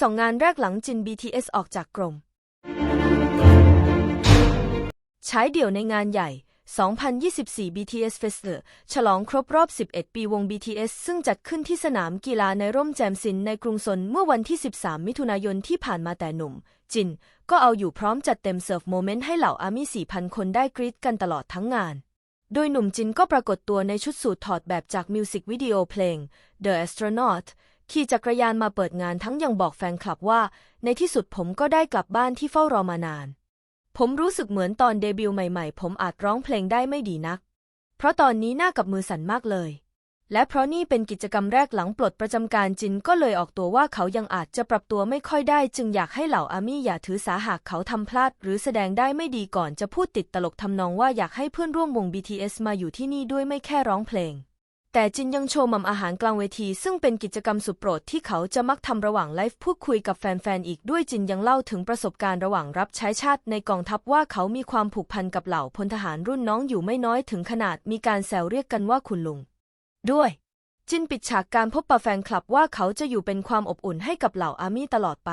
สองงานแรกหลังจิน BTS ออกจากกรมฉายเดี่ยวในงานใหญ่ 2024 BTS Festival ฉลองครบรอบ 11 ปีวง BTS ซึ่งจัดขึ้นที่สนามกีฬาในร่มแจมซินในกรุงซนเมื่อวันที่ 13 มิถุนายนที่ผ่านมาแต่หนุ่ม จิน ก็เอาอยู่พร้อมจัดเต็มเซิร์ฟโมเมนต์ให้เหล่าอาร์มี่4,000 คนได้กรี๊ดกันตลอดทั้งงาน โดยหนุ่มจินก็ปรากฏตัวในชุดสูทถอดแบบจากมิวสิกวิดีโอเพลง The Astronaut ขี่จักรยานมาเปิดงานทั้งยังบอกแฟนคลับว่า ในที่สุดผมก็ได้กลับบ้านที่เฝ้ารอมานาน ผมรู้สึกเหมือนตอนเดบิวต์ใหม่ๆ ผมอาจร้องเพลงได้ไม่ดีนัก เพราะตอนนี้หน้ากับมือสั่นมากเลย และเพราะนี่เป็นกิจกรรมแรกหลังปลดประจำการจินก็เลยออกตัวว่าเขายังอาจจะปรับตัวไม่ค่อยได้ จึงอยากให้เหล่าอามี่อย่าถือสาหากเขาทำพลาด หรือแสดงได้ไม่ดีก่อนจะพูดติดตลกทำนองว่าอยากให้เพื่อนร่วมวง BTS มาอยู่ที่นี่ด้วยไม่แค่ร้องเพลง แต่จินยังโชว์มัมอาหารกลางเวที ซึ่งเป็นกิจกรรมสุดโปรดที่เขาจะมักทำระหว่างไลฟ์พูดคุยกับแฟนๆ อีกด้วยจินยังเล่าถึงประสบการณ์ระหว่างรับใช้ชาติในกองทัพว่าเขามีความผูกพันกับเหล่าพลทหารรุ่นน้องอยู่ไม่น้อยถึงขนาดมีการแซวเรียกกันว่าคุณลุง ด้วย จินปิดฉากการพบปะแฟนคลับว่าเขาจะอยู่เป็นความอบอุ่นให้กับเหล่าอาร์มี่ตลอดไป